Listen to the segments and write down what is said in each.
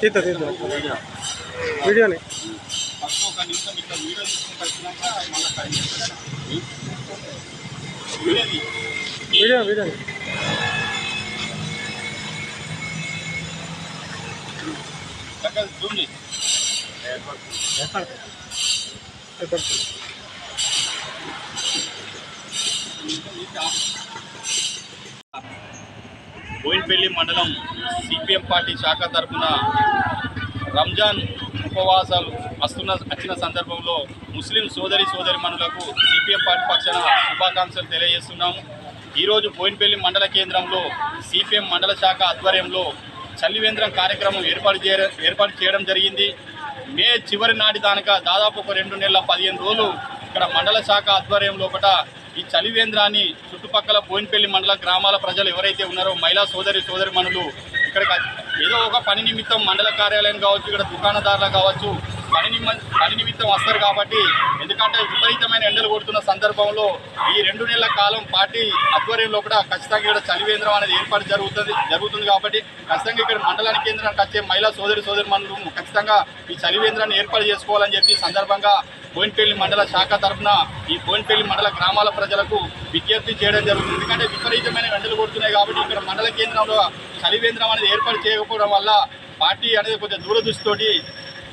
తీద్దా తీద్దా వీడియోని వీడియో వీడియోని. చెప్పండి మండలం సిపిఎం పార్టీ శాఖ తరఫున రంజాన్ ఉపవాసాలు వస్తున్న వచ్చిన సందర్భంలో ముస్లిం సోదరి సోదరి మనులకు సిపిఎం పార్టీ పక్షాన శుభాకాంక్షలు తెలియజేస్తున్నాము. ఈరోజు బోయిన్పల్లి మండల కేంద్రంలో సిపిఎం మండల శాఖ ఆధ్వర్యంలో చల్లివేంద్రం కార్యక్రమం ఏర్పాటు చేయ ఏర్పాటు చేయడం జరిగింది. మే చివరి నాటి దానక దాదాపు ఒక రెండు నెలల పదిహేను రోజులు ఇక్కడ మండల శాఖ ఆధ్వర్యం లోపల ఈ చలివేంద్రాన్ని చుట్టుపక్కల పోయినపల్లి మండల గ్రామాల ప్రజలు ఎవరైతే ఉన్నారో మహిళా సోదరి సోదరి మనులు ఇక్కడ ఏదో ఒక పని నిమిత్తం మండల కార్యాలయం కావచ్చు ఇక్కడ దుకాణదారులు కావచ్చు పని పని నిమిత్తం వస్తారు కాబట్టి ఎందుకంటే విపరీతమైన ఎండలు కొడుతున్న సందర్భంలో ఈ రెండు నెలల కాలం పార్టీ ఆధ్వర్యంలో కూడా ఖచ్చితంగా ఇక్కడ చలివేంద్రం అనేది ఏర్పాటు జరుగుతుంది జరుగుతుంది కాబట్టి ఖచ్చితంగా ఇక్కడ మండలానికి కేంద్రానికి వచ్చే మహిళా సోదరి సోదరి మనులు ఖచ్చితంగా ఈ చలివేంద్రాన్ని ఏర్పాటు చేసుకోవాలని చెప్పి సందర్భంగా బోయినపల్లి మండల శాఖ తరఫున ఈ బోయినపల్లి మండల గ్రామాల ప్రజలకు విజ్ఞప్తి చేయడం జరుగుతుంది. ఎందుకంటే విపరీతమైన ఎండలు కొడుతున్నాయి కాబట్టి ఇక్కడ మండల కేంద్రంలో చలివేంద్రం అనేది ఏర్పాటు చేయకపోవడం వల్ల పార్టీ అనేది కొంచెం దూరదృష్టితోటి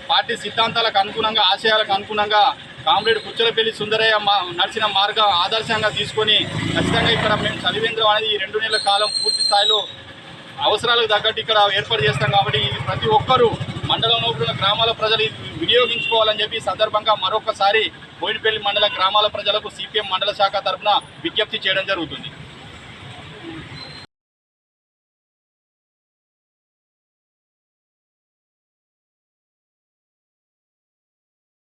పార్టీ సిద్ధాంతాలకు అనుగుణంగా ఆశయాలకు అనుగుణంగా కామ్రేడ్ పుచ్చలపల్లి సుందరయ్య మా నడిచిన మార్గం ఆదర్శంగా తీసుకొని ఖచ్చితంగా ఇక్కడ మేము చలివేంద్రం అనేది ఈ రెండు నెలల కాలం పూర్తి స్థాయిలో అవసరాలకు తగ్గట్టు ఇక్కడ ఏర్పాటు చేస్తాం కాబట్టి ఇది ప్రతి ఒక్కరూ మండలంలో ఉన్న గ్రామాల ప్రజలు వినియోగించుకోవాలని చెప్పి సందర్భంగా మరొకసారి బోయినపల్లి మండల గ్రామాల ప్రజలకు సిపిఎం మండల శాఖ తరఫున విజ్ఞప్తి చేయడం జరుగుతుంది.